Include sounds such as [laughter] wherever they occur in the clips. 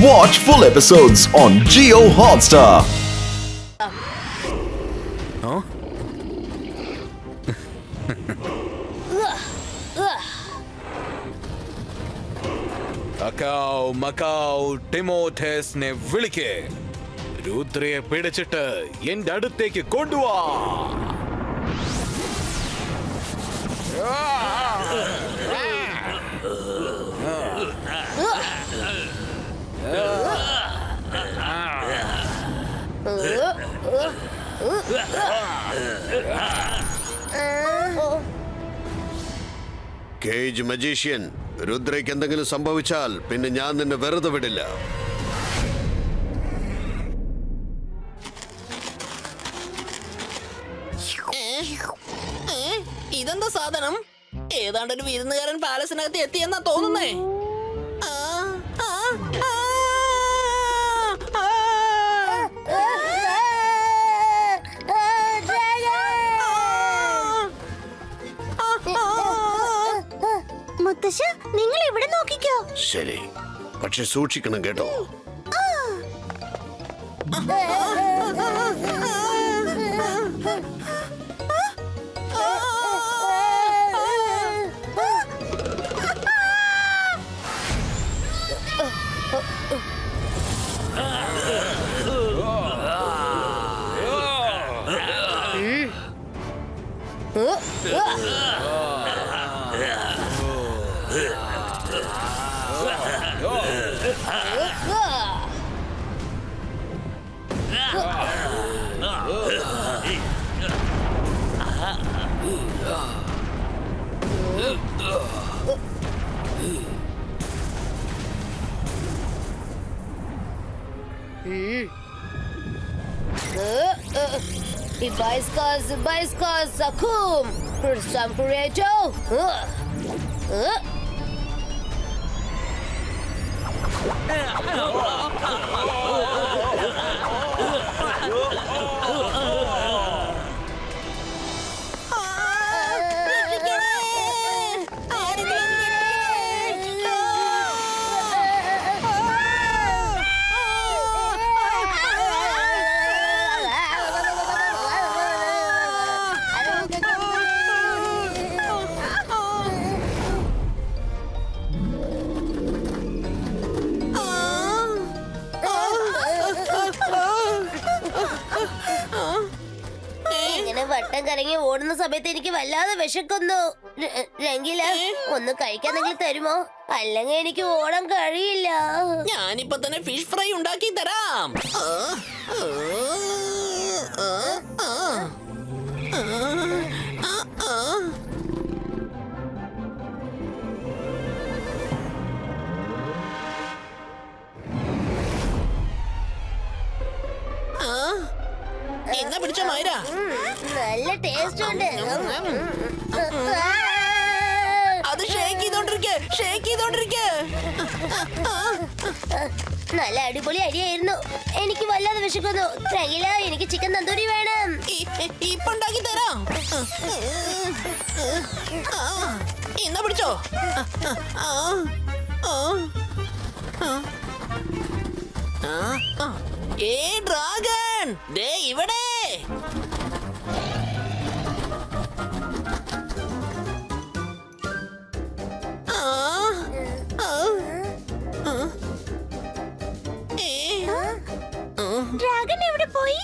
Watch full episodes on Geo Hotstar. അക്കാവ് മക്കാവ് ടിമോഥേസിനെ വിളിക്ക് രുദ്രയെ പിടിച്ചിട്ട് എന്റെ അടുത്തേക്ക് കൊണ്ടുവാ കേജ് മജീഷ്യൻ രുദ്രയ്ക്ക് എന്തെങ്കിലും സംഭവിച്ചാൽ പിന്നെ ഞാൻ നിന്നെ വെറുതെ വിടില്ല? ഇതെന്താ സാധനം ഏതാണ്ട് ഒരു വിരുന്നുകാരൻ പാലസിനകത്ത് എത്തിയെന്നാ തോന്നുന്നേ ശരി പക്ഷെ സൂക്ഷിക്കണം കേട്ടോ Bayskas, bayskas, akum! Pırsam kurejo! Hı! Hı! 哎呀太好了太好了。ഓടുന്ന സമയത്ത് എനിക്ക് വല്ലാതെ വിശക്കുന്നു. രംഗില ഒന്ന് കഴിക്കാന്നെങ്കിൽ തരുമോ? അല്ലെങ്കിൽ എനിക്ക് ഓടാൻ കഴിയില്ല. ഞാനിപ്പോ തന്നെ ഫിഷ് ഫ്രൈ ഉണ്ടാക്കി തരാം. എന്നാ പിടിച്ച മൈര? നല്ല ടേസ്റ്റ് ഉണ്ട്. അത് ഷേക്ക് ചെയ്തോണ്ടിരിക്കേ ഷേക്ക് ചെയ്തോണ്ടിരിക്കേ. നല്ല അടിപൊളി അരിയായിരുന്നു. എനിക്ക് വല്ലാതെ വിശക്കുന്നു. രംഗില എനിക്ക് ചിക്കൻ തന്തൂരി വേണം. ഇപ്പൊ ഉണ്ടാക്കി തരാം. എന്നാ പിടിച്ചോ. ഏ ഡ്രാഗൺ. ദേ ഇവിടെ. പോയി.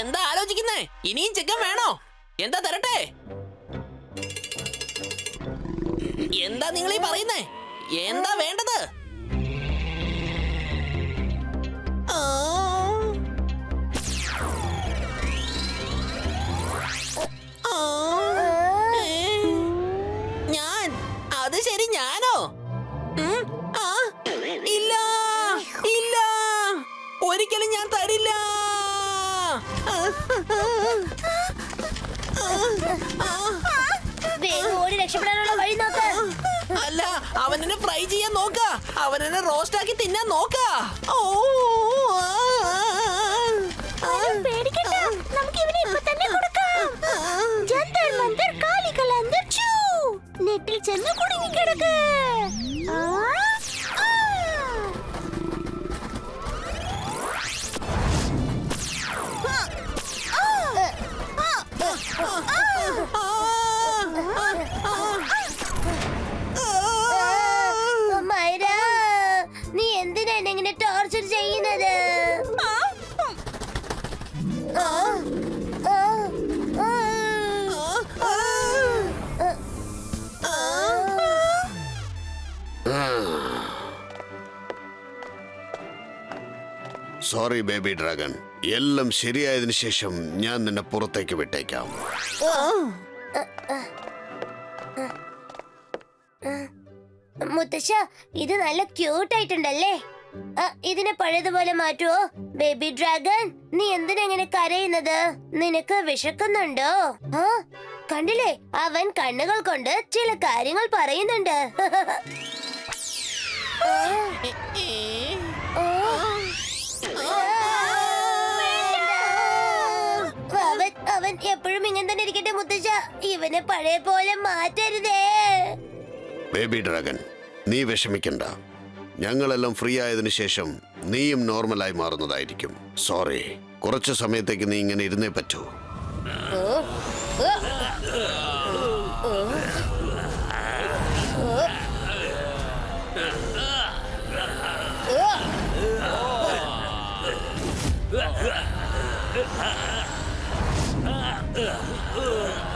എന്താ ആലോചിക്കുന്നേ? ഇനിയും ചിക്കൻ വേണോ? എന്താ തരട്ടെ? എന്താ നിങ്ങൾ ഈ പറയുന്നേ? എന്താ വേണ്ടത്? ഫ്രൈ ചെയ്യാൻ നോക്ക. അവനെന്നെ റോസ്റ്റ് ആക്കി തിന്നാൻ നോക്ക. ഓ സോറി ബേബി ഡ്രാഗൺ എല്ലാം ശരിയായതിനു ശേഷം ഞാൻ നിന്നെ പുറത്തേക്ക് വിട്ടേക്കാം. മുത്തശ്ശ ഇത് നല്ല ക്യൂട്ട് ആയിട്ടുണ്ടല്ലേ? ഇതിനെ പഴയതുപോലെ മാറ്റുവോ? ബേബി ഡ്രാഗൺ നീ എന്തിനെങ്ങനെ കരയുന്നത്? നിനക്ക് വിശക്കുന്നുണ്ടോ? കണ്ടില്ലേ? അവൻ കണ്ണുകൾ കൊണ്ട് ചില കാര്യങ്ങൾ പറയുന്നുണ്ട്. അവൻ അവൻ എപ്പോഴും ഇങ്ങനെ തന്നെ ഇരിക്കട്ടെ മുത്തശ്ശ. ഇവനെ പഴയ പോലെ മാറ്റരുതേ. ബേബി ഡ്രാഗൺ നീ വിഷമിക്കണ്ട. ഞങ്ങളെല്ലാം ഫ്രീ ആയതിനു ശേഷം നീയും നോർമലായി മാറുന്നതായിരിക്കും. സോറി കുറച്ച് സമയത്തേക്ക് നീ ഇങ്ങനെ ഇരുന്നേ പറ്റൂ. 呃呃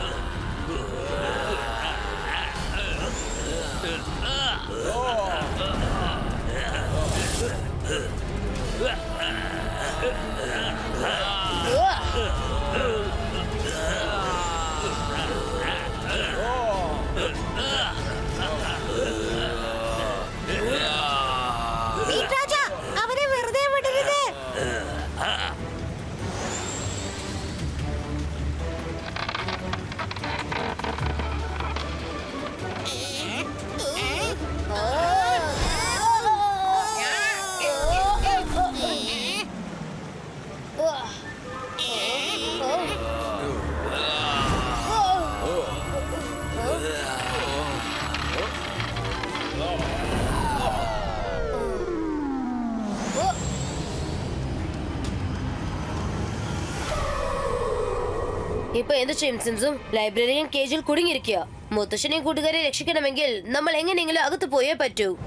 ഇപ്പൊ എന്ത് ചെയ്യും സിംസും ലൈബ്രറിയൻ കേജിൽ കുടുങ്ങിയിരിക്കുക. മുത്തശ്ശനെയും കൂട്ടുകാരെ രക്ഷിക്കണമെങ്കിൽ നമ്മൾ എങ്ങനെയെങ്കിലും അകത്ത് പോയേ പറ്റൂ.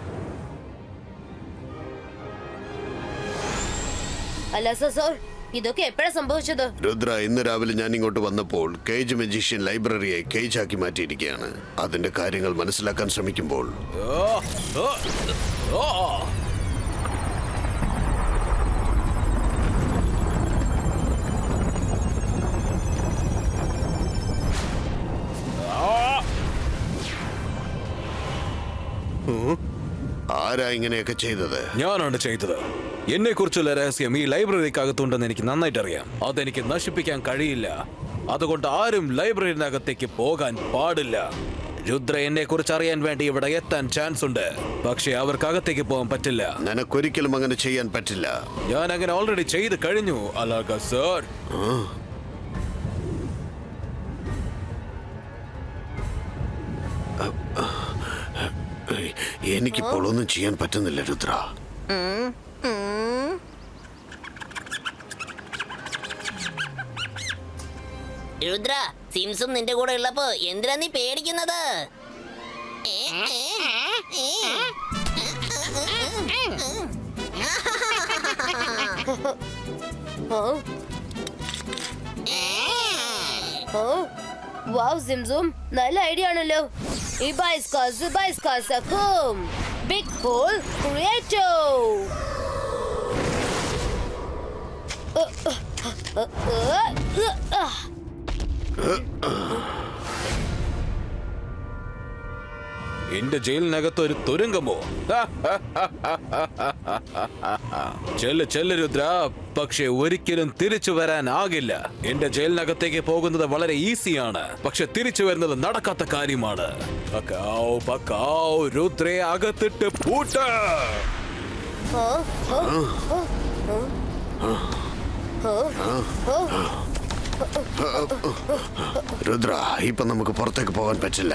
അല്ല സർ സർ ഇതൊക്കെ എപ്പോഴാ സംഭവിച്ചത്? രുദ്ര ഇന്ന് രാവിലെ ഞാൻ ഇങ്ങോട്ട് വന്നപ്പോൾ കേജ് മജീഷ്യൻ ലൈബ്രറിയെ കേജ് ആക്കി മാറ്റിയിരിക്കുകയാണ്. അതിന്റെ കാര്യങ്ങൾ മനസ്സിലാക്കാൻ ശ്രമിക്കുമ്പോൾ ആരാ ഇങ്ങനെയൊക്കെ ചെയ്തത്? ഞാനാണ് ചെയ്തത്. എന്നെ കുറിച്ചുള്ള രഹസ്യം ഈ ലൈബ്രറിക്കകത്തുണ്ടെന്ന് എനിക്ക് നന്നായിട്ട് അറിയാം അതെനിക്ക് നശിപ്പിക്കാൻ കഴിയില്ല. അതുകൊണ്ട് ആരും ലൈബ്രറിനകത്തേക്ക് പോകാൻ പാടില്ല. രുദ്ര എന്നെ കുറിച്ച് അറിയാൻ വേണ്ടി ഇവിടെ എത്താൻ ചാൻസ് ഉണ്ട്. പക്ഷെ അവർക്കകത്തേക്ക് പോകാൻ പറ്റില്ല. നിനക്കൊരിക്കലും അങ്ങനെ ചെയ്യാൻ പറ്റില്ല. ഞാൻ അങ്ങനെ ഓൾറെഡി ചെയ്ത് കഴിഞ്ഞു അലാക സർ എനിക്കിപ്പോൾ ഒന്നും ചെയ്യാൻ പറ്റുന്നില്ല രുദ്ര. രുദ്ര സിംസും നിന്റെ കൂടെ ഉള്ളപ്പോ എന്തിനാ നീ പേടിക്കുന്നത്? വാവ് സിംസും നല്ല ഐഡിയ ആണല്ലോ. ഇബൈസ്കാസ് ഇബൈസ്കാസ് അക്കും ബിഗ് ഹോൾ ക്രിയേറ്റോ എന്റെ ജയിലിനകത്ത് ഒരു തുരങ്കമോ? [laughs] [laughs] ചെല്ല് ചെല്ല് രുദ്ര. പക്ഷെ ഒരിക്കലും തിരിച്ചു വരാനാകില്ല എന്റെ ജയിലിനകത്തേക്ക് പോകുന്നത് വളരെ ഈസിയാണ്. പക്ഷെ തിരിച്ചു വരുന്നത് നടക്കാത്ത കാര്യമാണ്. പക്കാവ് പക്കാവ് രുദ്രയെ അകത്തിട്ട് പൂട്ട. രുദ്ര ഇപ്പൊ നമുക്ക് പുറത്തേക്ക് പോകാൻ പറ്റില്ല.